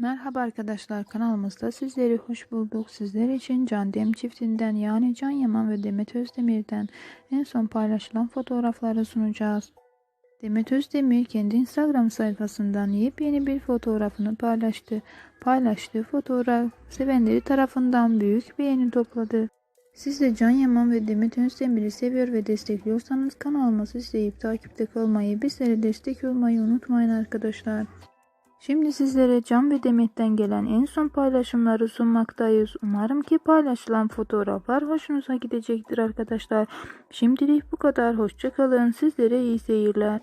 Merhaba arkadaşlar kanalımızda sizleri hoş bulduk. Sizler için Can Dem çiftinden yani Can Yaman ve Demet Özdemir'den en son paylaşılan fotoğrafları sunacağız. Demet Özdemir kendi Instagram sayfasından yepyeni bir fotoğrafını paylaştı. Paylaştığı fotoğraf sevenleri tarafından büyük beğeni topladı. Siz de Can Yaman ve Demet Özdemir'i seviyor ve destekliyorsanız kanalımızı izleyip takipte kalmayı, bizlere destek olmayı unutmayın arkadaşlar. Şimdi sizlere Can ve Demet'ten gelen en son paylaşımları sunmaktayız. Umarım ki paylaşılan fotoğraflar hoşunuza gidecektir arkadaşlar. Şimdilik bu kadar. Hoşçakalın. Sizlere iyi seyirler.